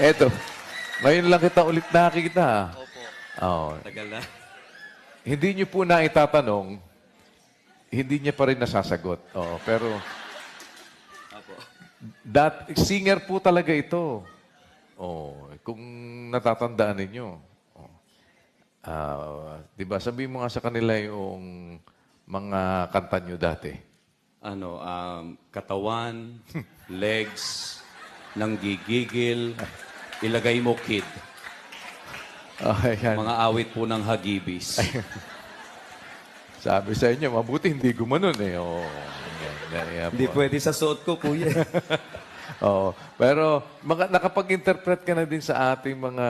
Eto. Ngayon lang kita ulit nakikita. Opo. Oh, Tagal na. hindi niyo po na itatanong, hindi niya pa rin nasasagot. Oh, pero Opo. that singer po talaga ito. Oh, kung natatandaan ninyo. Oh. Ah, 'di ba? Sabihin mo nga sa kanila yung mga kanta niyo dati. Ano, um, katawan, legs, nanggigigil, ilagay mo kid. Oh, ayan. Mga awit po ng hagibis. Sabi sa inyo, mabuti hindi gumanon eh. Oh, ayan, ayan Hindi po. pwede sa suot ko, kuya. Oo. Pero mga, nakapag-interpret ka na din sa ating mga,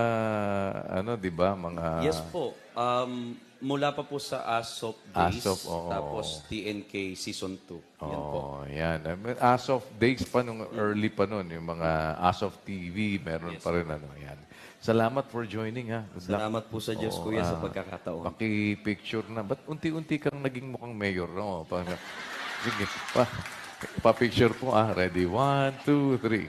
ano, di ba? Mga... yes po. Um, mula pa po sa Asop Days, Asop, oo. tapos TNK Season 2. Yan po. Oh, yan. I mean, As of days pa nung early pa nun, yung mga As of TV, meron pa rin ano, yan. Salamat for joining ha. Good luck. Salamat po sa Diyos, Oo, kuya, sa ah, pagkakataon. Paki-picture na. Ba't unti-unti kang naging mukhang mayor? No? Pa, sige. Pa, pa-picture po ah. Ready? One, two, three.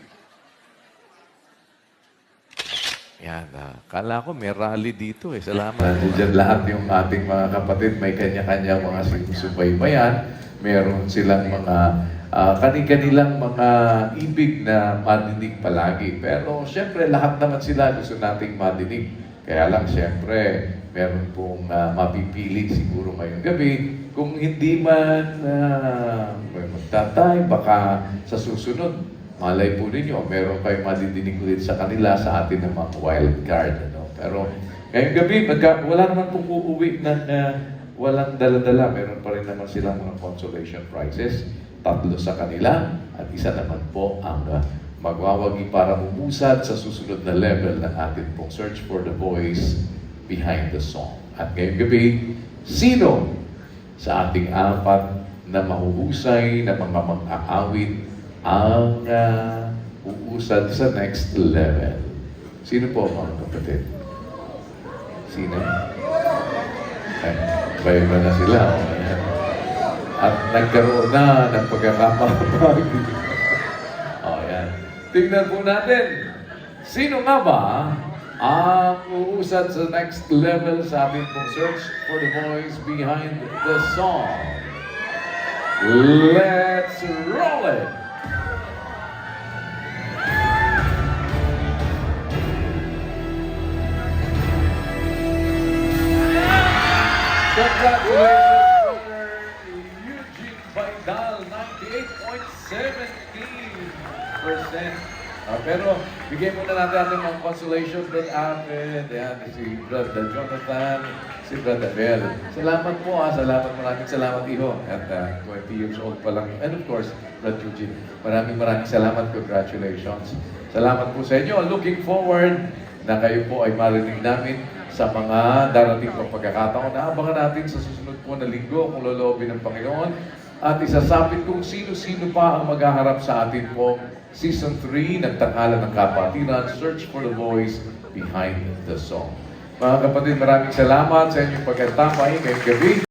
Yan. Ah. Kala ko may rally dito eh. Salamat. Nandiyan lahat yung ating mga kapatid. May kanya-kanya mga sinusubaybayan. Meron silang mga ah, kani-kanilang mga ibig na madinig palagi. Pero siyempre lahat naman sila gusto nating madinig. Kaya lang siyempre meron pong ah, mapipili siguro ngayong gabi. Kung hindi man uh, magtatay, baka sa susunod malay po ninyo, meron kayong madidinig ulit sa kanila sa atin ng mga wild card. Ano? Pero ngayong gabi, pagka, wala naman pong uuwi na uh, walang dala-dala. Meron pa rin naman silang mga consolation prizes. Tatlo sa kanila at isa naman po ang uh, magwawagi para umusad sa susunod na level ng atin pong search for the voice behind the song. At ngayong gabi, sino sa ating apat na mahuhusay na mga mag-aawit ang uh, uusad sa next level. Sino po mga kapatid? Sino? Ay, bayo ba na sila? At nagkaroon na ng pagkakamabag. Tingnan po natin. Sino nga ba ang uusad sa next level sa ating pong search for the voice behind the song? Let's roll it! Congratulations, Brother Eugene Baidal, 98.17%. Ah, pero bigyan muna natin ating mga consolation Brad Alfred, ayan, si Brother Jonathan, si Brother Bell. Salamat po ah, salamat maraming salamat iho. At ah, 20 years old pa lang. And of course, Brad Eugene, maraming maraming salamat, congratulations. Salamat po sa inyo. Looking forward na kayo po ay marinig namin sa mga darating pang pagkakataon. Naabangan natin sa susunod po na linggo kung loloobin ng Panginoon at isasapit kung sino-sino pa ang maghaharap sa atin po Season 3 ng Tanghalan ng Kapatiran, Search for the Voice Behind the Song. Mga kapatid, maraming salamat sa inyong pagkatapay ngayong gabi.